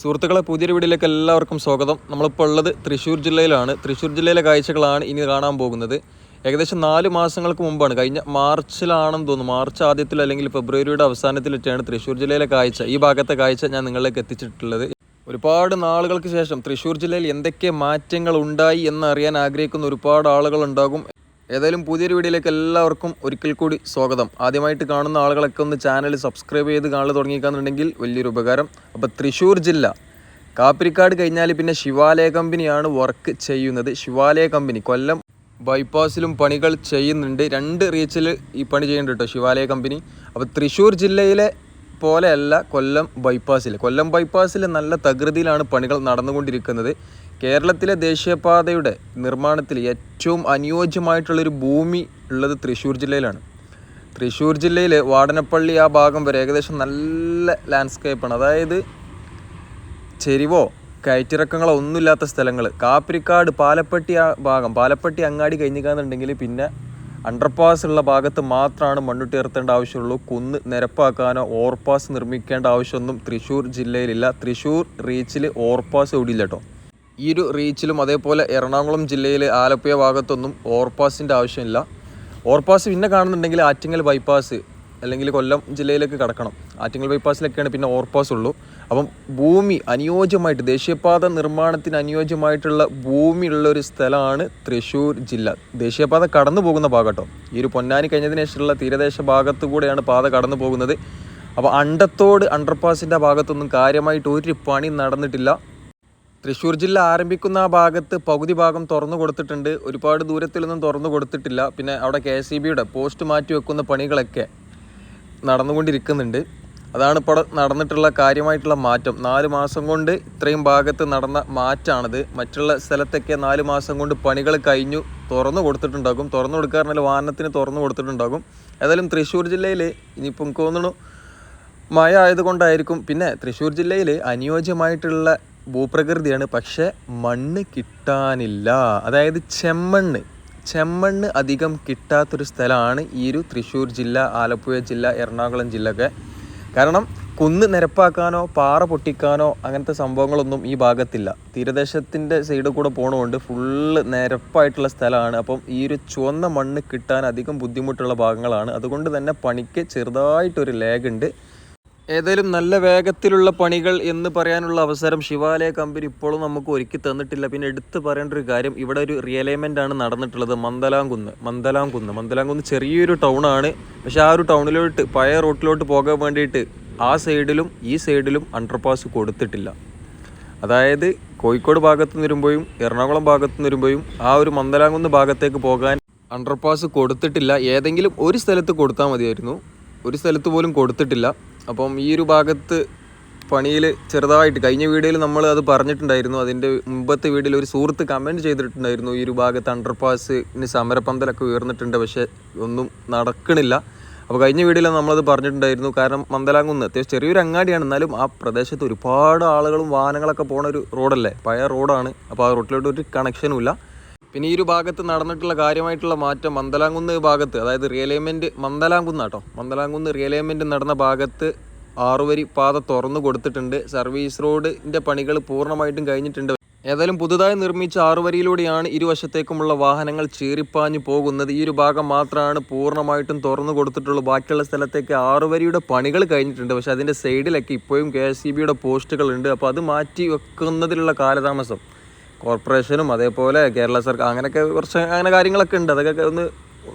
സുഹൃത്തുക്കളെ പുതിയൊരു വീഡിയോയിലേക്ക് എല്ലാവർക്കും സ്വാഗതം. നമ്മളിപ്പോൾ ഉള്ളത് തൃശ്ശൂർ ജില്ലയിലാണ്. തൃശ്ശൂർ ജില്ലയിലെ കാഴ്ചകളാണ് ഇനി കാണാൻ പോകുന്നത്. ഏകദേശം നാല് മാസങ്ങൾക്ക് മുമ്പാണ് കഴിഞ്ഞ മാർച്ചിലാണെന്ന് തോന്നുന്നു. മാർച്ച് ആദ്യത്തിൽ അല്ലെങ്കിൽ ഫെബ്രുവരിയുടെ അവസാനത്തിലൊക്കെയാണ് തൃശ്ശൂർ ജില്ലയിലെ കാഴ്ച. ഈ ഭാഗത്തെ കാഴ്ച ഞാൻ നിങ്ങളിലേക്ക് എത്തിച്ചിട്ടുള്ളത്. ഒരുപാട് നാളുകൾക്ക് ശേഷം തൃശ്ശൂർ ജില്ലയിൽ എന്തൊക്കെ മാറ്റങ്ങൾ ഉണ്ടായി എന്നറിയാൻ ആഗ്രഹിക്കുന്ന ഒരുപാട് ആളുകൾ ഉണ്ടാകും. ഏതായാലും പുതിയൊരു വീഡിയോയിലേക്ക് എല്ലാവർക്കും ഒരിക്കൽ കൂടി സ്വാഗതം. ആദ്യമായിട്ട് കാണുന്ന ആളുകളൊക്കെ ഒന്ന് ചാനൽ സബ്സ്ക്രൈബ് ചെയ്ത് കാണൽ തുടങ്ങിക്കാന്നുണ്ടെങ്കിൽ വലിയൊരു ഉപകാരം. അപ്പോൾ തൃശ്ശൂർ ജില്ല. കാപ്പിരിക്കാട് കഴിഞ്ഞാൽ പിന്നെ ശിവാലയ കമ്പനിയാണ് വർക്ക് ചെയ്യുന്നത്. ശിവാലയ കമ്പനി കൊല്ലം ബൈപ്പാസിലും പണികൾ ചെയ്യുന്നുണ്ട്. രണ്ട് റീച്ചിൽ ഈ പണി ചെയ്യുന്നുണ്ട് കേട്ടോ ശിവാലയ കമ്പനി. അപ്പോൾ തൃശ്ശൂർ ജില്ലയിലെ പോലെയല്ല കൊല്ലം ബൈപ്പാസിൽ കൊല്ലം ബൈപ്പാസിൽ നല്ല തകൃതിയിലാണ് പണികൾ നടന്നുകൊണ്ടിരിക്കുന്നത്. കേരളത്തിലെ ദേശീയപാതയുടെ നിർമ്മാണത്തിൽ ഏറ്റവും അനുയോജ്യമായിട്ടുള്ളൊരു ഭൂമി ഉള്ളത് തൃശ്ശൂർ ജില്ലയിലാണ്. തൃശ്ശൂർ ജില്ലയിൽ വാടനപ്പള്ളി ആ ഭാഗം വരെ ഏകദേശം നല്ല ലാൻഡ്സ്കേപ്പാണ് അതായത് ചെരിവോ കയറ്റിറക്കങ്ങളോ ഒന്നുമില്ലാത്ത സ്ഥലങ്ങൾ കാപ്പിരിക്കാട് പാലപ്പെട്ടി ആ ഭാഗം. പാലപ്പെട്ടി അങ്ങാടി കഴിഞ്ഞിക്കാന്നുണ്ടെങ്കിൽ പിന്നെ അണ്ടർപാസ് ഉള്ള ഭാഗത്ത് മാത്രമാണ് മണ്ണുട്ടി ഇറത്തേണ്ട ആവശ്യമുള്ളൂ. കുന്ന് നിരപ്പാക്കാനോ ഓവർപാസ് നിർമ്മിക്കേണ്ട ആവശ്യമൊന്നും തൃശ്ശൂർ ജില്ലയിലില്ല. തൃശ്ശൂർ റീച്ചിൽ ഓവർപാസ് ഓടിയില്ല കേട്ടോ ഈ ഒരു റീച്ചിലും അതേപോലെ എറണാകുളം ജില്ലയിൽ ആലപ്പുഴ ഭാഗത്തൊന്നും ഓവർപാസിന്റെ ആവശ്യമില്ല. ഓവർപാസ് പിന്നെ കാണുന്നുണ്ടെങ്കിൽ ആറ്റിങ്ങൽ ബൈപ്പാസ് അല്ലെങ്കിൽ കൊല്ലം ജില്ലയിലേക്ക് കടക്കണം. ആറ്റിങ്ങൽ ബൈപ്പാസിലൊക്കെയാണ് പിന്നെ ഓവർപാസ് ഉള്ളൂ. അപ്പം ഭൂമി അനുയോജ്യമായിട്ട് ദേശീയപാത നിർമ്മാണത്തിന് അനുയോജ്യമായിട്ടുള്ള ഭൂമിയുള്ള ഒരു സ്ഥലമാണ് തൃശ്ശൂർ ജില്ല. ദേശീയപാത കടന്നു പോകുന്ന ഭാഗട്ടോ. ഈ ഒരു പൊന്നാനി കഴിഞ്ഞതിന് ശേഷമുള്ള തീരദേശ ഭാഗത്തു കൂടെയാണ് പാത കടന്നു പോകുന്നത്. അപ്പോൾ അണ്ടത്തോട് അണ്ടർപാസിന്റെ ഭാഗത്തൊന്നും കാര്യമായിട്ട് ഒരു പണി നടന്നിട്ടില്ല. തൃശ്ശൂർ ജില്ല ആരംഭിക്കുന്ന ആ ഭാഗത്ത് പകുതി ഭാഗം തുറന്നു കൊടുത്തിട്ടുണ്ട്. ഒരുപാട് ദൂരത്തിലൊന്നും തുറന്നു കൊടുത്തിട്ടില്ല. പിന്നെ അവിടെ കെ എസ് ബിയുടെ പോസ്റ്റ് മാറ്റി വെക്കുന്ന പണികളൊക്കെ നടന്നുകൊണ്ടിരിക്കുന്നുണ്ട്. അതാണ് ഇപ്പോൾ നടന്നിട്ടുള്ള കാര്യമായിട്ടുള്ള മാറ്റം. നാല് മാസം കൊണ്ട് ഇത്രയും ഭാഗത്ത് നടന്ന മാറ്റാണിത്. മറ്റുള്ള സ്ഥലത്തൊക്കെ നാല് മാസം കൊണ്ട് പണികൾ കഴിഞ്ഞു. തുറന്നു കൊടുത്തിട്ടുണ്ടാകും. തുറന്നു കൊടുക്കാറുണ്ടെങ്കിൽ വാഹനത്തിന് തുറന്നു കൊടുത്തിട്ടുണ്ടാകും. ഏതായാലും തൃശ്ശൂർ ജില്ലയിൽ ഇനിയിപ്പം തോന്നുന്നു മഴ ആയതുകൊണ്ടായിരിക്കും. പിന്നെ തൃശ്ശൂർ ജില്ലയിൽ അനുയോജ്യമായിട്ടുള്ള ഭൂപ്രകൃതിയാണ് പക്ഷേ മണ്ണ് കിട്ടാനില്ല. അതായത് ചെമ്മണ്ണ്. ചെമ്മണ്ണ് അധികം കിട്ടാത്തൊരു സ്ഥലമാണ് ഈ ഒരു തൃശ്ശൂർ ജില്ല ആലപ്പുഴ ജില്ല എറണാകുളം ജില്ല ഒക്കെ കാരണം കുന്ന് നിരപ്പാക്കാനോ പാറ പൊട്ടിക്കാനോ അങ്ങനത്തെ സംഭവങ്ങളൊന്നും ഈ ഭാഗത്തില്ല. തീരദേശത്തിന്റെ സൈഡിൽ കൂടെ പോണതുകൊണ്ട് ഫുള്ള് നിരപ്പായിട്ടുള്ള സ്ഥലമാണ്. അപ്പം ഈ ഒരു ചുവന്ന മണ്ണ് കിട്ടാൻ അധികം ബുദ്ധിമുട്ടുള്ള ഭാഗങ്ങളാണ്. അതുകൊണ്ട് തന്നെ പണിക്ക് ചെറുതായിട്ടൊരു ലേഗുണ്ട് ഏതായാലും നല്ല വേഗത്തിലുള്ള പണികൾ എന്ന് പറയാനുള്ള അവസരം ശിവാലയ കമ്പനി ഇപ്പോഴും നമുക്ക് ഒരുക്കി തന്നിട്ടില്ല. പിന്നെ എടുത്തു പറയേണ്ട ഒരു കാര്യം ഇവിടെ ഒരു റിയലൈൻമെന്റ് ആണ് നടന്നിട്ടുള്ളത്. മന്ദലാംകുന്ന് മന്ദലാംകുന്ന്. മന്ദലാംകുന്ന് ചെറിയൊരു ടൗണാണ് പക്ഷേ ആ ഒരു ടൗണിലോട്ട് പഴയ റോട്ടിലോട്ട് പോകാൻ വേണ്ടിയിട്ട് ആ സൈഡിലും ഈ സൈഡിലും അണ്ടർപാസ് കൊടുത്തിട്ടില്ല. അതായത് കോഴിക്കോട് ഭാഗത്തു നിന്ന് വരുമ്പോഴും എറണാകുളം ഭാഗത്തു നിന്ന് വരുമ്പോഴും ആ ഒരു മന്ദലാംകുന്ന് ഭാഗത്തേക്ക് പോകാൻ അണ്ടർപാസ് കൊടുത്തിട്ടില്ല. ഏതെങ്കിലും ഒരു സ്ഥലത്ത് കൊടുത്താൽ മതിയായിരുന്നു. ഒരു സ്ഥലത്ത് പോലും കൊടുത്തിട്ടില്ല. അപ്പം ഈ ഒരു ഭാഗത്ത് പണിയിൽ ചെറുതായിട്ട് കഴിഞ്ഞ വീഡിയോയിൽ നമ്മൾ അത് പറഞ്ഞിട്ടുണ്ടായിരുന്നു. അതിന്റെ മുമ്പത്തെ വീഡിയോയിൽ ഒരു സുഹൃത്ത് കമന്റ് ചെയ്തിട്ടുണ്ടായിരുന്നു. ഈ ഒരു ഭാഗത്ത് അണ്ടർപാസിന് സമരപന്തലൊക്കെ ഉയർന്നിട്ടുണ്ട്. പക്ഷേ ഒന്നും നടക്കണില്ല. അപ്പോൾ കഴിഞ്ഞ വീഡിയോയിൽ നമ്മളത് പറഞ്ഞിട്ടുണ്ടായിരുന്നു. കാരണം മന്ദലാങ്കുന്ന് അത്യാവശ്യം ചെറിയൊരു അങ്ങാടിയാണ്. എന്നാലും ആ പ്രദേശത്ത് ഒരുപാട് ആളുകളും വാഹനങ്ങളൊക്കെ പോണ ഒരു റോഡല്ലേ പഴയ റോഡാണ് അപ്പോൾ ആ റോഡിലോട്ട് ഒരു കണക്ഷനും ഇല്ല. പിന്നെ ഈ ഒരു ഭാഗത്ത് നടന്നിട്ടുള്ള കാര്യമായിട്ടുള്ള മാറ്റം മന്ദലാംകുന്ന് ഭാഗത്ത് അതായത് റിയലൈൻമെന്റ് മന്ദലാംകുന്ന് കേട്ടോ മന്ദലാംകുന്ന് റിയലൈൻമെന്റ് നടന്ന ഭാഗത്ത് ആറുവരി പാത തുറന്നു കൊടുത്തിട്ടുണ്ട്. സർവീസ് റോഡിന്റെ പണികൾ പൂർണമായിട്ടും കഴിഞ്ഞിട്ടുണ്ട്. ഏതായാലും പുതുതായി നിർമ്മിച്ച ആറുവരിയിലൂടെയാണ് ഇരുവശത്തേക്കുമുള്ള വാഹനങ്ങൾ ചീറിപ്പാഞ്ഞു പോകുന്നത്. ഈ ഒരു ഭാഗം മാത്രമാണ് പൂർണമായിട്ടും തുറന്നു കൊടുത്തിട്ടുള്ളൂ. ബാക്കിയുള്ള സ്ഥലത്തേക്ക് ആറുവരിയുടെ പണികൾ കഴിഞ്ഞിട്ടുണ്ട്. പക്ഷേ അതിന്റെ സൈഡിലൊക്കെ ഇപ്പോഴും കെ എസ് സി ബിയുടെ പോസ്റ്റുകളുണ്ട് അപ്പോൾ അത് മാറ്റി വെക്കുന്നതിലുള്ള കാലതാമസം കോർപ്പറേഷനും അതേപോലെ കേരള സർക്കാർ അങ്ങനെയൊക്കെ കുറച്ച് അങ്ങനെ കാര്യങ്ങളൊക്കെ ഉണ്ട്. അതൊക്കെ ഒന്ന്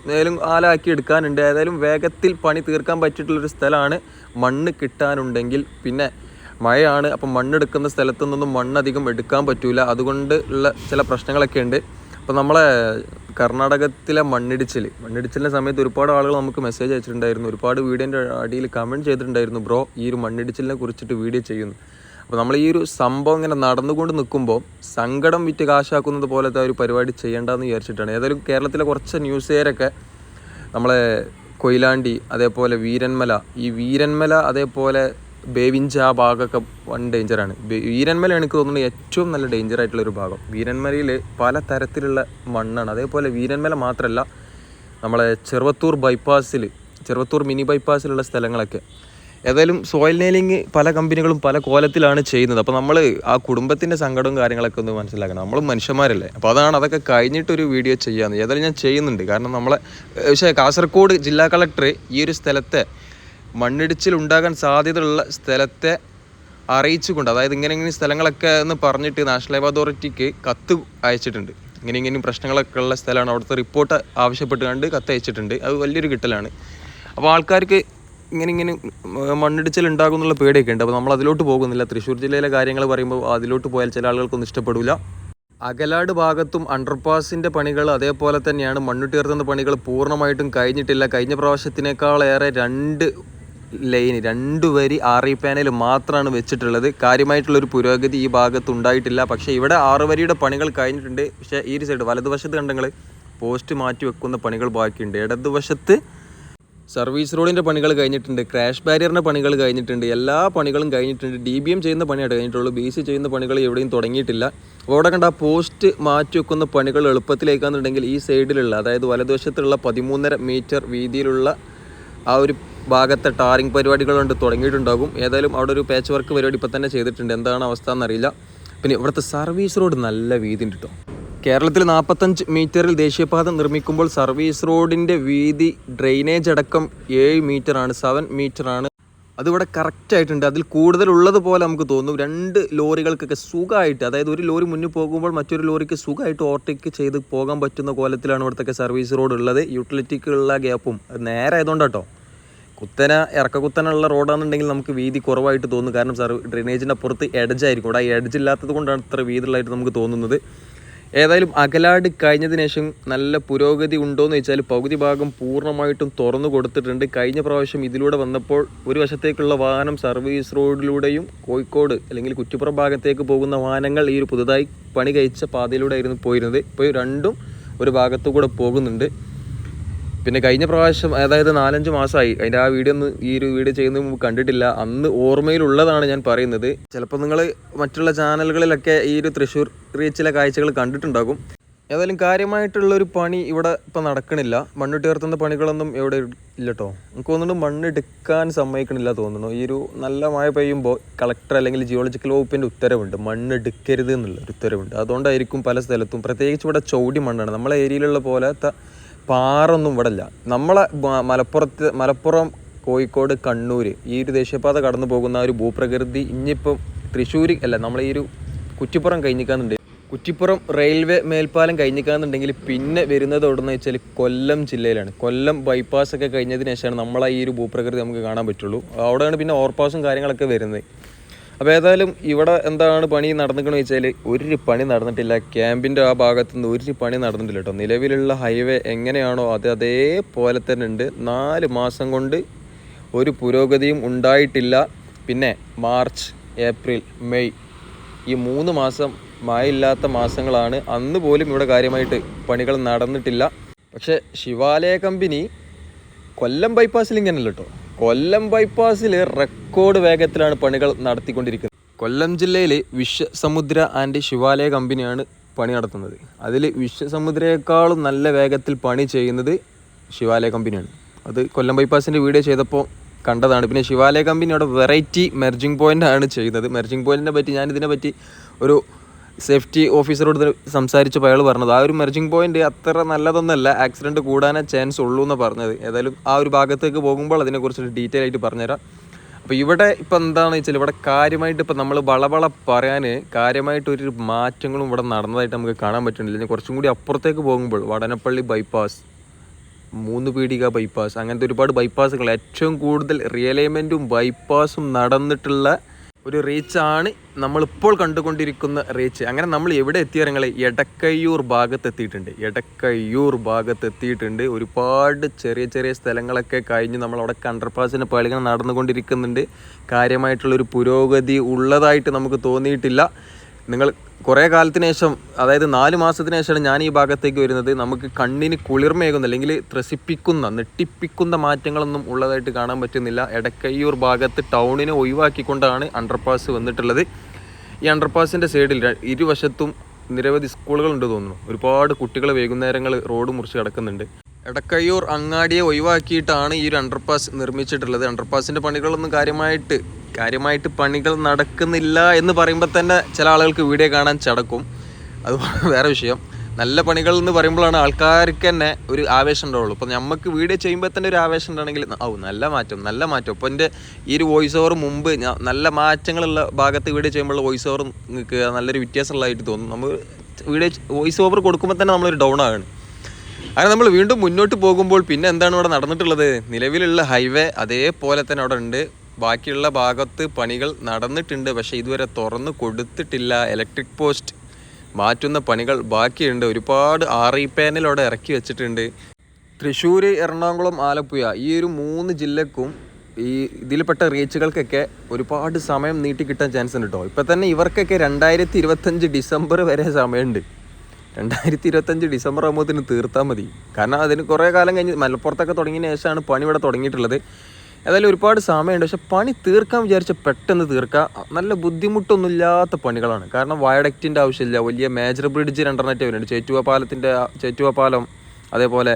ഏതായാലും ആലാക്കി എടുക്കാനുണ്ട്. ഏതായാലും വേഗത്തിൽ പണി തീർക്കാൻ പറ്റിയിട്ടുള്ളൊരു സ്ഥലമാണ് മണ്ണ് കിട്ടാനുണ്ടെങ്കിൽ പിന്നെ മഴയാണ്. അപ്പം മണ്ണെടുക്കുന്ന സ്ഥലത്തു നിന്നും മണ്ണധികം എടുക്കാൻ പറ്റൂല. അതുകൊണ്ട് ഉള്ള ചില പ്രശ്നങ്ങളൊക്കെ ഉണ്ട്. അപ്പോൾ നമ്മളെ കർണാടകത്തിലെ മണ്ണിടിച്ചിൽ മണ്ണിടിച്ചിലിന്റെ സമയത്ത് ഒരുപാട് ആളുകൾ നമുക്ക് മെസ്സേജ് അയച്ചിട്ടുണ്ടായിരുന്നു. ഒരുപാട് വീഡിയോന്റെ അടിയിൽ കമന്റ് ചെയ്തിട്ടുണ്ടായിരുന്നു ബ്രോ ഈ ഒരു മണ്ണിടിച്ചിലിനെ കുറിച്ചിട്ട് വീഡിയോ ചെയ്യുന്നു. അപ്പോൾ നമ്മൾ ഈ ഒരു സംഭവം ഇങ്ങനെ നടന്നുകൊണ്ട് നിൽക്കുമ്പോൾ സങ്കടം വിറ്റ് കാശാക്കുന്നത് പോലത്തെ ഒരു പരിപാടി ചെയ്യേണ്ടതെന്ന് വിചാരിച്ചിട്ടാണ്. ഏതായാലും കേരളത്തിലെ കുറച്ച് ന്യൂസുകാരൊക്കെ നമ്മളെ കൊയിലാണ്ടി അതേപോലെ വീരന്മല ഈ വീരന്മല അതേപോലെ ബേവിഞ്ച ആ ഭാഗമൊക്കെ വൺ ഡേഞ്ചറാണ് വീരന്മല എനിക്ക് തോന്നുന്നത് ഏറ്റവും നല്ല ഡേഞ്ചർ ആയിട്ടുള്ള ഒരു ഭാഗം. വീരന്മലയിൽ പല തരത്തിലുള്ള മണ്ണാണ്. അതേപോലെ വീരന്മല മാത്രമല്ല നമ്മളെ ചെറുവത്തൂർ ബൈപ്പാസിൽ ചെറുവത്തൂർ മിനി ബൈപ്പാസിലുള്ള സ്ഥലങ്ങളൊക്കെ ഏതായാലും സോയിൽ നെയിലിംഗ് പല കമ്പനികളും പല കോലത്തിലാണ് ചെയ്യുന്നത്. അപ്പോൾ നമ്മൾ ആ കുടുംബത്തിന്റെ സങ്കടവും കാര്യങ്ങളൊക്കെ ഒന്ന് മനസ്സിലാക്കണം. നമ്മൾ മനുഷ്യന്മാരല്ലേ? അപ്പോൾ അതാണ് അതൊക്കെ കഴിഞ്ഞിട്ടൊരു വീഡിയോ ചെയ്യാമെന്ന് ഏതായാലും ഞാൻ ചെയ്യുന്നുണ്ട്. കാരണം നമ്മളെ പക്ഷേ കാസർഗോഡ് ജില്ലാ കളക്ടർ ഈ ഒരു സ്ഥലത്തെ മണ്ണിടിച്ചിൽ ഉണ്ടാകാൻ സാധ്യതയുള്ള സ്ഥലത്തെ അറിയിച്ചുകൊണ്ട് അതായത് ഇങ്ങനെ ഇങ്ങനെ സ്ഥലങ്ങളൊക്കെ എന്ന് പറഞ്ഞിട്ട് നാഷണൽ ഹൈവേ അതോറിറ്റിക്ക് കത്ത് അയച്ചിട്ടുണ്ട്. ഇങ്ങനെ ഇങ്ങനെ പ്രശ്നങ്ങളൊക്കെ ഉള്ള സ്ഥലമാണ്. അവിടുത്തെ റിപ്പോർട്ട് ആവശ്യപ്പെട്ടുകൊണ്ട് കത്ത് അയച്ചിട്ടുണ്ട് അത് വലിയൊരു കിട്ടലാണ്. അപ്പോൾ ആൾക്കാർക്ക് ഇങ്ങനെ ഇങ്ങനെ മണ്ണിടിച്ചിൽ ഉണ്ടാകും എന്നുള്ള പേടിയൊക്കെ ഉണ്ട്. അപ്പോൾ നമ്മൾ അതിലോട്ട് പോകുന്നില്ല. തൃശ്ശൂർ ജില്ലയിലെ കാര്യങ്ങൾ പറയുമ്പോൾ അതിലോട്ട് പോയാൽ ചില ആളുകൾക്കൊന്നും ഇഷ്ടപ്പെടില്ല അകലാട് ഭാഗത്തും അണ്ടർപാസിന്റെ പണികൾ അതേപോലെ തന്നെയാണ്. മണ്ണുട്ടീർത്തുന്ന പണികൾ പൂർണമായിട്ടും കഴിഞ്ഞിട്ടില്ല. കഴിഞ്ഞ പ്രാവശ്യത്തിനേക്കാളേറെ രണ്ട് ലൈൻ രണ്ട് വരി ആർ ഇ പാനൽ മാത്രമാണ് വെച്ചിട്ടുള്ളത്. കാര്യമായിട്ടുള്ളൊരു പുരോഗതി ഈ ഭാഗത്ത് ഉണ്ടായിട്ടില്ല. പക്ഷേ ഇവിടെ ആറ് വരിയുടെ പണികൾ കഴിഞ്ഞിട്ടുണ്ട്. പക്ഷേ ഈ ഒരു സൈഡ് വലതുവശത്ത് കണ്ടെങ്കിൽ പോസ്റ്റ് മാറ്റി വെക്കുന്ന പണികൾ ബാക്കിയുണ്ട്. ഇടതുവശത്ത് സർവീസ് റോഡിന്റെ പണികൾ കഴിഞ്ഞിട്ടുണ്ട് ക്രാഷ് ബാരിയറിന്റെ പണികൾ കഴിഞ്ഞിട്ടുണ്ട് എല്ലാ പണികളും കഴിഞ്ഞിട്ടുണ്ട്. ഡി ബി എം ചെയ്യുന്ന പണിയാണ് കഴിഞ്ഞിട്ടുള്ളൂ. ബി സി ചെയ്യുന്ന പണികൾ എവിടെയും തുടങ്ങിയിട്ടില്ല. അപ്പോൾ അവിടെ കണ്ട പോസ്റ്റ് മാറ്റി വെക്കുന്ന പണികൾ എളുപ്പത്തിലേക്കാണെന്നുണ്ടെങ്കിൽ ഈ സൈഡിലുള്ള അതായത് വലതുവശത്തുള്ള പതിമൂന്നര മീറ്റർ വീതിയിലുള്ള ആ ഒരു ഭാഗത്തെ ടാറിംഗ് പരിപാടികളുണ്ട് തുടങ്ങിയിട്ടുണ്ടാകും. ഏതായാലും അവിടെ ഒരു പാച്ച് വർക്ക് പരിപാടി ഇപ്പം തന്നെ ചെയ്തിട്ടുണ്ട്. എന്താണ് അവസ്ഥ എന്നറിയില്ല. പിന്നെ ഇവിടുത്തെ സർവീസ് റോഡ് നല്ല വീതി കേട്ടോ. കേരളത്തിൽ നാൽപ്പത്തഞ്ച് മീറ്ററിൽ ദേശീയപാത നിർമ്മിക്കുമ്പോൾ സർവീസ് റോഡിന്റെ വീതി ഡ്രെയിനേജ് അടക്കം ഏഴ് മീറ്ററാണ് സെവൻ മീറ്ററാണ്. അതിവിടെ കറക്റ്റായിട്ടുണ്ട് അതിൽ കൂടുതലുള്ളത് പോലെ നമുക്ക് തോന്നും. രണ്ട് ലോറികൾക്കൊക്കെ സുഖമായിട്ട് അതായത് ഒരു ലോറി മുന്നിൽ പോകുമ്പോൾ മറ്റൊരു ലോറിക്ക് സുഖമായിട്ട് ഓവർടേക്ക് ചെയ്ത് പോകാൻ പറ്റുന്ന കോലത്തിലാണ് ഇവിടുത്തെ സർവീസ് റോഡ് ഉള്ളത്. യൂട്ടിലിറ്റിക്കുള്ള ഗ്യാപ്പും നേരെ ആയതുകൊണ്ടാട്ടോ. കുത്തന ഇറക്കക്കുത്തനുള്ള റോഡാണെന്നുണ്ടെങ്കിൽ നമുക്ക് വീതി കുറവായിട്ട് തോന്നും. കാരണം സാർ ഡ്രെയിനേജിന്റെ അപ്പുറത്ത് എഡജായിരിക്കും ഇവിടെ എഡജ് ഇല്ലാത്തത് കൊണ്ടാണ് ഇത്ര വീതിയുള്ളതായിട്ട് നമുക്ക് തോന്നുന്നത്. ഏതായാലും അകലാട് കഴിഞ്ഞതിന് ശേഷം നല്ല പുരോഗതി ഉണ്ടോയെന്ന് വെച്ചാൽ പകുതി ഭാഗം പൂർണമായിട്ടും തുറന്നു കൊടുത്തിട്ടുണ്ട്. കഴിഞ്ഞ പ്രാവശ്യം ഇതിലൂടെ വന്നപ്പോൾ ഒരു വശത്തേക്കുള്ള വാഹനം സർവീസ് റോഡിലൂടെയും കോഴിക്കോട് അല്ലെങ്കിൽ കുറ്റിപ്പുറം ഭാഗത്തേക്ക് പോകുന്ന വാഹനങ്ങൾ ഈ ഒരു പുതുതായി പണി കഴിച്ച പാതയിലൂടെ ആയിരുന്നു പോയിരുന്നത്. ഇപ്പോൾ രണ്ടും ഒരു ഭാഗത്തു കൂടെ പോകുന്നുണ്ട്. പിന്നെ കഴിഞ്ഞ പ്രാവശ്യം അതായത് നാലഞ്ച് മാസമായി അതിന്റെ ആ വീഡിയോ ഒന്ന് ഈ ഒരു വീഡിയോ ചെയ്യുന്ന മുമ്പ് കണ്ടിട്ടില്ല. അന്ന് ഓർമ്മയിലുള്ളതാണ് ഞാൻ പറയുന്നത്. ചിലപ്പോൾ നിങ്ങൾ മറ്റുള്ള ചാനലുകളിലൊക്കെ ഈ ഒരു തൃശ്ശൂർ റീച്ചിലെ കാഴ്ചകൾ കണ്ടിട്ടുണ്ടാകും. ഏതായാലും കാര്യമായിട്ടുള്ള ഒരു പണി ഇവിടെ ഇപ്പം നടക്കണില്ല. മണ്ണിട്ട് ഉയർത്തുന്ന പണികളൊന്നും ഇവിടെ ഇല്ല കേട്ടോ എനിക്ക് തോന്നുന്നു മണ്ണ് എടുക്കാൻ സമ്മതിക്കണില്ല തോന്നുന്നു. ഈ ഒരു നല്ല മഴ പെയ്യുമ്പോൾ കളക്ടർ അല്ലെങ്കിൽ ജിയോളജിക്കൽ വകുപ്പിന്റെ ഉത്തരവുണ്ട്. മണ്ണ് എടുക്കരുത് എന്നുള്ള ഒരു ഉത്തരവുണ്ട്. അതുകൊണ്ടായിരിക്കും പല സ്ഥലത്തും പ്രത്യേകിച്ച് ഇവിടെ ചൗടി മണ്ണാണ്. നമ്മളെ ഏരിയയിലുള്ള പോലത്തെ പാറൊന്നും ഇവിടെ ഇല്ല നമ്മളെ മലപ്പുറത്ത് മലപ്പുറം കോഴിക്കോട് കണ്ണൂർ ഈ ഒരു ദേശീയപാത കടന്നു പോകുന്ന ഒരു ഭൂപ്രകൃതി ഇനിയിപ്പം തൃശ്ശൂർ അല്ല നമ്മളെ ഈ ഒരു കുറ്റിപ്പുറം കഴിഞ്ഞിക്കാന്നുണ്ട് കുറ്റിപ്പുറം റെയിൽവേ മേൽപ്പാലം കഴിഞ്ഞിക്കാന്നുണ്ടെങ്കിൽ പിന്നെ വരുന്നത് എവിടെ നിന്ന് വെച്ചാൽ കൊല്ലം ജില്ലയിലാണ്. കൊല്ലം ബൈപ്പാസ് ഒക്കെ കഴിഞ്ഞതിന് ശേഷമാണ് നമ്മളെ ഈ ഒരു ഭൂപ്രകൃതി നമുക്ക് കാണാൻ പറ്റുള്ളൂ. അവിടെയാണ് പിന്നെ ഓവർപാസും കാര്യങ്ങളൊക്കെ വരുന്നത്. അപ്പോൾ ഏതായാലും ഇവിടെ എന്താണ് പണി നടന്നിക്കണെന്ന് വെച്ചാൽ ഒരു പണി നടന്നിട്ടില്ല. ക്യാമ്പിന്റെ ആ ഭാഗത്ത് നിന്ന് ഒരു പണി നടന്നിട്ടില്ല കേട്ടോ. നിലവിലുള്ള ഹൈവേ എങ്ങനെയാണോ അത് അതേപോലെ തന്നെ ഉണ്ട്. നാല് മാസം കൊണ്ട് ഒരു പുരോഗതിയും ഉണ്ടായിട്ടില്ല. പിന്നെ മാർച്ച് ഏപ്രിൽ മെയ് ഈ മൂന്ന് മാസം മഴയില്ലാത്ത മാസങ്ങളാണ്. അന്ന് പോലും ഇവിടെ കാര്യമായിട്ട് പണികൾ നടന്നിട്ടില്ല. പക്ഷേ ശിവാലയ കമ്പനി കൊല്ലം ബൈപ്പാസിൽ ഇങ്ങനെയല്ല കേട്ടോ. കൊല്ലം ബൈപ്പാസിൽ റെക്കോർഡ് വേഗത്തിലാണ് പണികൾ നടത്തിക്കൊണ്ടിരിക്കുന്നത്. കൊല്ലം ജില്ലയിൽ വിശ്വസമുദ്ര ആൻഡ് ശിവാലയ കമ്പനിയാണ് പണി നടത്തുന്നത്. അതിൽ വിശ്വസമുദ്രയേക്കാളും നല്ല വേഗത്തിൽ പണി ചെയ്യുന്നത് ശിവാലയ കമ്പനിയാണ്. അത് കൊല്ലം ബൈപ്പാസിന്റെ വീഡിയോ ചെയ്തപ്പോൾ കണ്ടതാണ്. പിന്നെ ശിവാലയ കമ്പനിയുടെ വെറൈറ്റി മെർജിങ് പോയിന്റ് ആണ് ചെയ്യുന്നത് മെർജിങ് പോയിന്റിനെ പറ്റി ഞാൻ ഇതിനെ പറ്റി ഒരു സേഫ്റ്റി ഓഫീസറോട് സംസാരിച്ചപ്പോൾ അയാൾ പറഞ്ഞത് ആ ഒരു മെർജിങ് പോയിന്റ് അത്ര നല്ലതൊന്നല്ല ആക്സിഡന്റ് കൂടാനേ ചാൻസ് ഉള്ളൂ എന്ന് പറഞ്ഞത്. ഏതായാലും ആ ഒരു ഭാഗത്തേക്ക് പോകുമ്പോൾ അതിനെക്കുറിച്ച് ഡീറ്റെയിൽ ആയിട്ട് പറഞ്ഞുതരാം. അപ്പോൾ ഇവിടെ ഇപ്പോൾ എന്താണെന്ന് വെച്ചാൽ ഇവിടെ കാര്യമായിട്ട് ഇപ്പോൾ നമ്മൾ വളവള പറയാൻ കാര്യമായിട്ട് ഒരു മാറ്റങ്ങളും ഇവിടെ നടന്നതായിട്ട് നമുക്ക് കാണാൻ പറ്റുന്നില്ല. ഇനി കുറച്ചും കൂടി അപ്പുറത്തേക്ക് പോകുമ്പോൾ വടനപ്പള്ളി ബൈപ്പാസ് മൂന്ന് പീടിക ബൈപ്പാസ് അങ്ങനത്തെ ഒരുപാട് ബൈപ്പാസുകൾ ഏറ്റവും കൂടുതൽ റിയലൈൻമെന്റും ബൈപ്പാസും നടന്നിട്ടുള്ള ഒരു റീച്ചാണ് നമ്മളിപ്പോൾ കണ്ടുകൊണ്ടിരിക്കുന്ന റീച്ച്. അങ്ങനെ നമ്മൾ എവിടെ എത്തിയിറങ്ങളെ എടക്കയ്യൂർ ഭാഗത്ത് എത്തിയിട്ടുണ്ട് എടക്കയ്യൂർ ഭാഗത്ത് എത്തിയിട്ടുണ്ട് ഒരുപാട് ചെറിയ ചെറിയ സ്ഥലങ്ങളൊക്കെ കഴിഞ്ഞ് നമ്മൾ അവിടെ അണ്ടർപാസിന്റെ പളികൾ നടന്നുകൊണ്ടിരിക്കുന്നുണ്ട്. കാര്യമായിട്ടുള്ളൊരു പുരോഗതി ഉള്ളതായിട്ട് നമുക്ക് തോന്നിയിട്ടില്ല. നിങ്ങൾ കുറേ കാലത്തിന് ശേഷം അതായത് നാല് മാസത്തിന് ശേഷമാണ് ഞാൻ ഈ ഭാഗത്തേക്ക് വരുന്നത്. നമുക്ക് കണ്ണിന് കുളിർമയേകുന്ന അല്ലെങ്കിൽ ത്രസിപ്പിക്കുന്ന നെട്ടിപ്പിക്കുന്ന മാറ്റങ്ങളൊന്നും ഉള്ളതായിട്ട് കാണാൻ പറ്റുന്നില്ല. എടക്കയ്യൂർ ഭാഗത്ത് ടൗണിനെ ഒഴിവാക്കിക്കൊണ്ടാണ് അണ്ടർപാസ് വന്നിട്ടുള്ളത്. ഈ അണ്ടർപാസിന്റെ സൈഡിൽ ഇരുവശത്തും നിരവധി സ്കൂളുകളുണ്ട് തോന്നുന്നു. ഒരുപാട് കുട്ടികൾ വൈകുന്നേരങ്ങൾ റോഡ് മുറിച്ച് കിടക്കുന്നുണ്ട്. എടക്കയ്യൂർ അങ്ങാടിയെ ഒഴിവാക്കിയിട്ടാണ് ഈ ഒരു അണ്ടർപാസ് നിർമ്മിച്ചിട്ടുള്ളത്. അണ്ടർപാസിന്റെ പണികളൊന്നും കാര്യമായിട്ട് കാര്യമായിട്ട് പണികൾ നടക്കുന്നില്ല എന്ന് പറയുമ്പോൾ തന്നെ ചില ആളുകൾക്ക് വീഡിയോ കാണാൻ ചടക്കും. അത് വേറെ വിഷയം. നല്ല പണികൾ എന്ന് പറയുമ്പോഴാണ് ആൾക്കാർക്ക് തന്നെ ഒരു ആവേശം ഉണ്ടാവുള്ളൂ. അപ്പോൾ നമുക്ക് വീഡിയോ ചെയ്യുമ്പോൾ തന്നെ ഒരു ആവേശം ഉണ്ടാണെങ്കിൽ ഔ നല്ല മാറ്റം നല്ല മാറ്റം. അപ്പോൾ എന്റെ ഈ ഒരു വോയിസ് ഓവർ മുമ്പ് നല്ല മാറ്റങ്ങളുള്ള ഭാഗത്ത് വീഡിയോ ചെയ്യുമ്പോഴുള്ള വോയിസ് ഓവർ നിൽക്കുക നല്ലൊരു വ്യത്യാസമുള്ളതായിട്ട് തോന്നും. നമ്മൾ വീഡിയോ വോയിസ് ഓവർ കൊടുക്കുമ്പോൾ തന്നെ നമ്മളൊരു ഡൗൺ ആണ്. അങ്ങനെ നമ്മൾ വീണ്ടും മുന്നോട്ട് പോകുമ്പോൾ പിന്നെ എന്താണ് ഇവിടെ നടന്നിട്ടുള്ളത്? നിലവിലുള്ള ഹൈവേ അതേപോലെ തന്നെ അവിടെ ഉണ്ട്. ബാക്കിയുള്ള ഭാഗത്ത് പണികൾ നടന്നിട്ടുണ്ട്. പക്ഷേ ഇതുവരെ തുറന്ന് കൊടുത്തിട്ടില്ല. ഇലക്ട്രിക് പോസ്റ്റ് മാറ്റുന്ന പണികൾ ബാക്കിയുണ്ട്. ഒരുപാട് ആർ ഇ പാനൽ അവിടെ ഇറക്കി വെച്ചിട്ടുണ്ട്. തൃശ്ശൂർ എറണാകുളം ആലപ്പുഴ ഈ ഒരു മൂന്ന് ജില്ലക്കും ഈ ഇതിൽപ്പെട്ട റീച്ചുകൾക്കൊക്കെ ഒരുപാട് സമയം നീട്ടി കിട്ടാൻ ചാൻസ് ഉണ്ട് കേട്ടോ ഇപ്പം തന്നെ ഇവർക്കൊക്കെ രണ്ടായിരത്തി ഡിസംബർ വരെ സമയമുണ്ട്. രണ്ടായിരത്തി ഇരുപത്തഞ്ച് ഡിസംബർ ആകുമ്പോഴത്തേന് തീർത്താൽ മതി. കാരണം അതിന് കുറേ കാലം കഴിഞ്ഞ് മലപ്പുറത്തൊക്കെ തുടങ്ങിയതിന് ശേഷമാണ് പണി ഇവിടെ തുടങ്ങിയിട്ടുള്ളത്. ഏതായാലും ഒരുപാട് സമയമുണ്ട്. പക്ഷെ പണി തീർക്കാൻ വിചാരിച്ച പെട്ടെന്ന് തീർക്കാം. നല്ല ബുദ്ധിമുട്ടൊന്നുമില്ലാത്ത പണികളാണ്. കാരണം വയഡക്റ്റിന്റെ ആവശ്യമില്ല. വലിയ മേജർ ബ്രിഡ്ജ് രണ്ടെണ്ണത്തെ വരുന്നുണ്ട് ചേറ്റുവ പാലത്തിന്റെ ചേറ്റുവ പാലം അതേപോലെ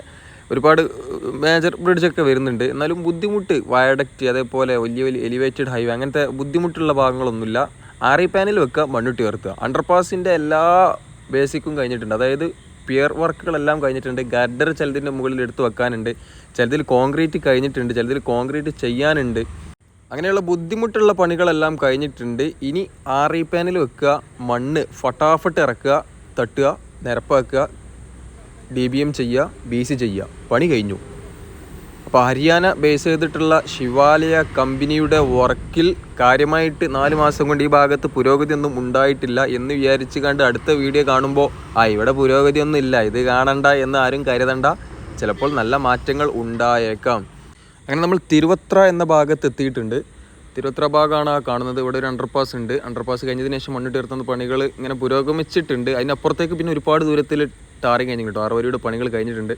ഒരുപാട് മേജർ ബ്രിഡ്ജൊക്കെ വരുന്നുണ്ട്. എന്നാലും ബുദ്ധിമുട്ട് വയഡക്റ്റ് അതേപോലെ വലിയ വലിയ എലിവേറ്റഡ് ഹൈവേ അങ്ങനത്തെ ബുദ്ധിമുട്ടുള്ള ഭാഗങ്ങളൊന്നുമില്ല. ആറി പാനൽ വെക്കുക മണ്ണിട്ട് ഉയർത്തുക. അണ്ടർപാസിന്റെ എല്ലാ ബേസിക്കും കഴിഞ്ഞിട്ടുണ്ട്. അതായത് പിയർ വർക്കുകളെല്ലാം കഴിഞ്ഞിട്ടുണ്ട്. ഗഡർ ചിലതിന്റെ മുകളിൽ എടുത്ത് വെക്കാനുണ്ട്. ചിലതിൽ കോൺക്രീറ്റ് കഴിഞ്ഞിട്ടുണ്ട്. ചിലതിൽ കോൺക്രീറ്റ് ചെയ്യാനുണ്ട്. അങ്ങനെയുള്ള ബുദ്ധിമുട്ടുള്ള പണികളെല്ലാം കഴിഞ്ഞിട്ടുണ്ട്. ഇനി ആർ ഇ പാനൽ വെക്കുക മണ്ണ് ഫട്ടാഫട്ട് ഇറക്കുക തട്ടുക നിരപ്പാക്കുക ഡി ബി എം ചെയ്യുക ബി സി ചെയ്യുക. പണി കഴിഞ്ഞു. അപ്പോൾ ഹരിയാന ബേസ് ചെയ്തിട്ടുള്ള ശിവാലയ കമ്പനിയുടെ വർക്കിൽ കാര്യമായിട്ട് നാല് മാസം കൊണ്ട് ഈ ഭാഗത്ത് പുരോഗതി ഒന്നും ഉണ്ടായിട്ടില്ല എന്ന് വിചാരിച്ച് കണ്ട് അടുത്ത വീഡിയോ കാണുമ്പോൾ ആ ഇവിടെ പുരോഗതി ഒന്നും ഇല്ല ഇത് കാണണ്ട എന്ന് ആരും കരുതണ്ട. ചിലപ്പോൾ നല്ല മാറ്റങ്ങൾ ഉണ്ടായേക്കാം. അങ്ങനെ നമ്മൾ തിരുവത്ര എന്ന ഭാഗത്ത് എത്തിയിട്ടുണ്ട്. തിരുവത്ര ഭാഗമാണ് ആ കാണുന്നത്. ഇവിടെ ഒരു അണ്ടർപാസ് ഉണ്ട്. അണ്ടർപാസ് കഴിഞ്ഞതിന് ശേഷം മണ്ണിട്ട് ഉയർത്തുന്ന പണികൾ ഇങ്ങനെ പുരോഗമിച്ചിട്ടുണ്ട്. അതിനപ്പുറത്തേക്ക് പിന്നെ ഒരുപാട് ദൂരത്തിൽ ടാറിങ് കഴിഞ്ഞിട്ടുണ്ട്. അറുപടിയുടെ പണികൾ കഴിഞ്ഞിട്ടുണ്ട്.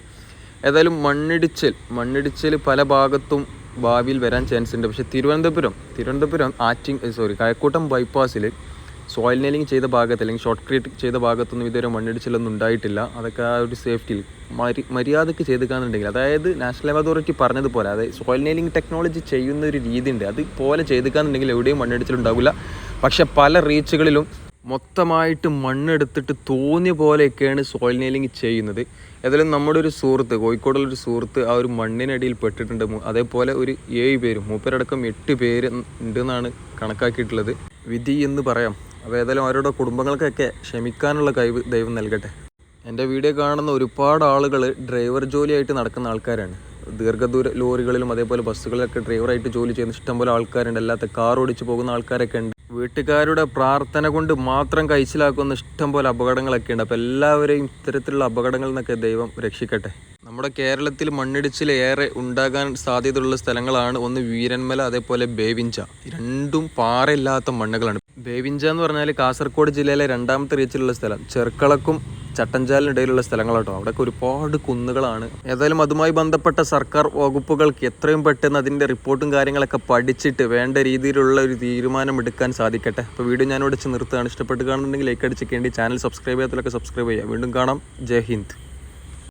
ഏതായാലും മണ്ണിടിച്ചിൽ മണ്ണിടിച്ചിൽ പല ഭാഗത്തും ഭാവിയിൽ വരാൻ ചാൻസ് ഉണ്ട്. പക്ഷേ തിരുവനന്തപുരം തിരുവനന്തപുരം ആറ്റിങ് സോറി കഴക്കൂട്ടം ബൈപ്പാസിൽ സോയിൽ നെയിലിംഗ് ചെയ്ത ഭാഗത്ത് അല്ലെങ്കിൽ ഷോർട്ട് ക്രീറ്റ് ചെയ്ത ഭാഗത്തൊന്നും ഇതുവരെ മണ്ണിടിച്ചിലൊന്നും ഉണ്ടായിട്ടില്ല. അതൊക്കെ ആ ഒരു സേഫ്റ്റിയിൽ മരി മര്യാദയ്ക്ക് ചെയ്തുക്കാന്നുണ്ടെങ്കിൽ അതായത് നാഷണൽ അതോറിറ്റി പറഞ്ഞതുപോലെ അതായത് സോയിൽ നെയിലിംഗ് ടെക്നോളജി ചെയ്യുന്ന ഒരു രീതി ഉണ്ട് അതുപോലെ ചെയ്തുക്കാന്നുണ്ടെങ്കിൽ എവിടെയും മണ്ണിടിച്ചിലുണ്ടാവില്ല പക്ഷേ പല റീച്ചുകളിലും മൊത്തമായിട്ട് മണ്ണെടുത്തിട്ട് തോന്നിയ പോലെയൊക്കെയാണ് സോയിൽ നെയിലിംഗ് ചെയ്യുന്നത്. ഏതായാലും നമ്മുടെ ഒരു സുഹൃത്ത് കോഴിക്കോടുള്ള ഒരു സുഹൃത്ത് ആ ഒരു മണ്ണിനടിയിൽ പെട്ടിട്ടുണ്ട്. അതേപോലെ ഒരു ഏഴ് പേര് മൂപ്പരടക്കം എട്ട് പേര് ഉണ്ടെന്നാണ് കണക്കാക്കിയിട്ടുള്ളത്. വിധി എന്ന് പറയാം. അപ്പോൾ ഏതായാലും അവരുടെ കുടുംബങ്ങൾക്കൊക്കെ ക്ഷമിക്കാനുള്ള കഴിവ് ദൈവം നൽകട്ടെ. എന്റെ വീഡിയോ കാണുന്ന ഒരുപാട് ആളുകൾ ഡ്രൈവർ ജോലിയായിട്ട് നടക്കുന്ന ആൾക്കാരാണ്. ദീർഘദൂര ലോറികളിലും അതേപോലെ ബസ്സുകളിലൊക്കെ ഡ്രൈവറായിട്ട് ജോലി ചെയ്യുന്ന ഇഷ്ടംപോലെ ആൾക്കാരുണ്ട്. അല്ലാത്ത കാർ ഓടിച്ച് പോകുന്ന ആൾക്കാരൊക്കെ ഉണ്ട്. വീട്ടുകാരുടെ പ്രാർത്ഥന കൊണ്ട് മാത്രം കഴിച്ചിലാക്കുന്ന ഇഷ്ടംപോലെ അപകടങ്ങളൊക്കെ ഉണ്ട്. അപ്പോൾ എല്ലാവരെയും ഇത്തരത്തിലുള്ള അപകടങ്ങളിൽ നിന്നൊക്കെ ദൈവം രക്ഷിക്കട്ടെ. നമ്മുടെ കേരളത്തിൽ മണ്ണിടിച്ചിൽ ഏറെ ഉണ്ടാകാൻ സാധ്യതയുള്ള സ്ഥലങ്ങളാണ് ഒന്ന് വീരന്മല അതേപോലെ ബേവിഞ്ച. രണ്ടും പാറയില്ലാത്ത മണ്ണുകളാണ്. ബേവിഞ്ച എന്ന് പറഞ്ഞാൽ കാസർഗോഡ് ജില്ലയിലെ രണ്ടാമത്തെ റീച്ചിലുള്ള സ്ഥലം. ചെർക്കളക്കും ചട്ടഞ്ചാലിനിടയിലുള്ള സ്ഥലങ്ങളാട്ടോ. അവിടെയൊക്കെ ഒരുപാട് കുന്നുകളാണ്. ഏതായാലും അതുമായി ബന്ധപ്പെട്ട സർക്കാർ വകുപ്പുകൾക്ക് എത്രയും പെട്ടെന്ന് അതിന്റെ റിപ്പോർട്ടും കാര്യങ്ങളൊക്കെ പഠിച്ചിട്ട് വേണ്ട രീതിയിലുള്ള ഒരു തീരുമാനം എടുക്കാൻ സാധിക്കട്ടെ. അപ്പോൾ വീഡിയോ ഞാനിവിടെ വെച്ച് നിർത്തുകയാണ്. ഇഷ്ടപ്പെട്ട് കാണുന്നുണ്ടെങ്കിൽ ലൈക്ക് അടിച്ചേക്കേണ്ടി ചാനൽ സബ്സ്ക്രൈബ് ചെയ്യാത്തതിലൊക്കെ സബ്സ്ക്രൈബ് ചെയ്യാം വീണ്ടും കാണാം. ജയ് ഹിന്ദ്.